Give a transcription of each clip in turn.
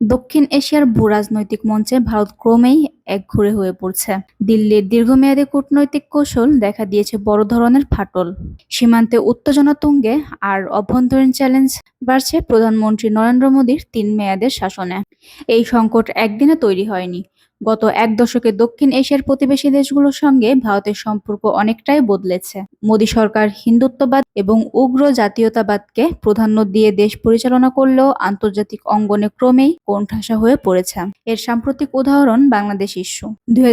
দক্ষিণ এশিয়ার ভূরাজনৈতিক মঞ্চে ভারত ক্রমেই একঘরে হয়ে পড়ছে। দিল্লির দীর্ঘমেয়াদী কূটনৈতিক কৌশল দেখা দিয়েছে বড় ধরনের ফাটল। সীমান্তে উত্তেজনা তুঙ্গে আর অভ্যন্তরীণ চ্যালেঞ্জ বাড়ছে প্রধানমন্ত্রী নরেন্দ্র মোদীর তিন মেয়াদের শাসনে। এই সংকট একদিনে তৈরি হয়নি। গত এক দশকে দক্ষিণ এশিয়ার প্রতিবেশী দেশগুলোর সঙ্গে ভারতের সম্পর্ক অনেকটাই বদলেছে। মোদী সরকার হিন্দুত্ববাদ এবং উগ্র জাতীয়তাবাদকে প্রাধান্য দিয়ে দেশ পরিচালনা করলেও আন্তর্জাতিক অঙ্গনে ক্রমেই কোণঠাসা হয়ে পড়েছে। এর সাম্প্রতিক উদাহরণ বাংলাদেশ ইস্যু দুই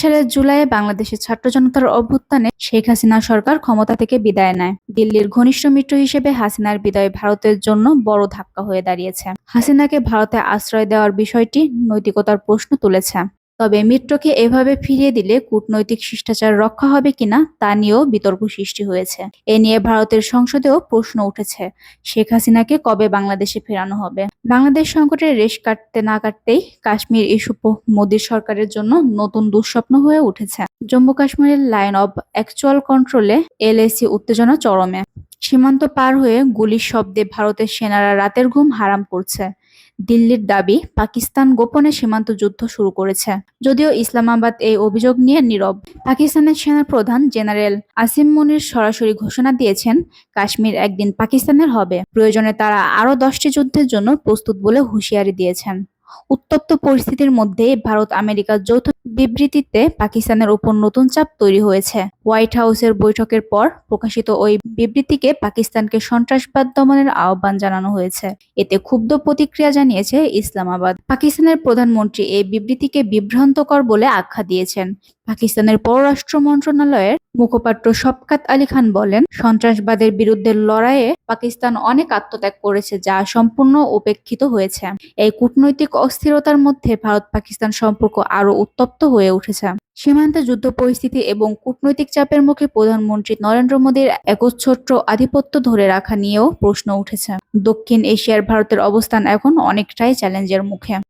সালের জুলাইয়ে বাংলাদেশের ছাত্র জনতার অভ্যুত্থানে শেখ হাসিনা সরকার ক্ষমতা থেকে বিদায় নেয়। দিল্লির ঘনিষ্ঠ মিত্র হিসেবে হাসিনার বিদায় ভারতের জন্য বড় ধাক্কা হয়ে দাঁড়িয়েছে। হাসিনাকে ভারতে আশ্রয় দেওয়ার বিষয়টি নৈতিকতার প্রশ্ন তুলেছে। তবে মিত্রকে এভাবে ফিরিয়ে দিলে কূটনৈতিক শিষ্টাচার রক্ষা হবে কিনা তা নিয়েও বিতর্ক সৃষ্টি হয়েছে। এ নিয়ে ভারতের সংসদেও প্রশ্ন উঠেছে, শেখ হাসিনাকে কবে বাংলাদেশে ফেরানো হবে? বাংলাদেশ সংকটের রেশ কাটতে না কাটতেই কাশ্মীর ইস্যু মোদীর সরকারের জন্য নতুন দুঃস্বপ্ন হয়ে উঠেছে। জম্মু কাশ্মীরের লাইন অব অ্যাকচুয়াল কন্ট্রোলে এলএসি উত্তেজনা চরমে। সীমান্ত পার হয়ে গুলির শব্দে ভারতের সেনারা রাতের ঘুম হারাম করছে। দিল্লির দাবি, পাকিস্তান গোপনে সীমান্ত যুদ্ধ শুরু করেছে। যদিও ইসলামাবাদ এই অভিযোগ নিয়ে নীরব। পাকিস্তানের সেনা প্রধান জেনারেল আসিম মুনির সরাসরি ঘোষণা দিয়েছেন, কাশ্মীর একদিন পাকিস্তানের হবে। প্রয়োজনে তারা আরও দশটি যুদ্ধের জন্য প্রস্তুত বলে হুঁশিয়ারি দিয়েছেন। উত্তপ্ত পরিস্থিতির মধ্যে ভারত আমেরিকার যৌথ বিবৃতিতে পাকিস্তানের উপর নতুন চাপ তৈরি হয়েছে। হোয়াইট হাউসের বৈঠকের পর প্রকাশিত ওই বিবৃতিকে পাকিস্তানকে সন্ত্রাসবাদ দমনের আহ্বান জানানো হয়েছে। এতে ক্ষুব্ধ প্রতিক্রিয়া জানিয়েছে ইসলামাবাদ। পাকিস্তানের প্রধানমন্ত্রী এই বিবৃতিকে বিভ্রান্তকর বলে আখ্যা দিয়েছেন। পাকিস্তানের পররাষ্ট্র মন্ত্রণালয়ের মুখপাত্র শফকাত আলী খান বলেন, সন্ত্রাসবাদের বিরুদ্ধে লড়াইয়ে পাকিস্তান অনেক আত্মত্যাগ করেছে যা সম্পূর্ণ উপেক্ষিত হয়েছে। এই কূটনৈতিক অস্থিরতার মধ্যে ভারত পাকিস্তান সম্পর্ক আরও উত্তপ্ত হয়ে উঠেছে। সীমান্তে যুদ্ধ পরিস্থিতি এবং কূটনৈতিক চাপের মুখে প্রধানমন্ত্রী নরেন্দ্র মোদীর একচ্ছত্র আধিপত্য ধরে রাখা নিয়েও প্রশ্ন উঠেছে। দক্ষিণ এশিয়ার ভারতের অবস্থান এখন অনেকটাই চ্যালেঞ্জের মুখে।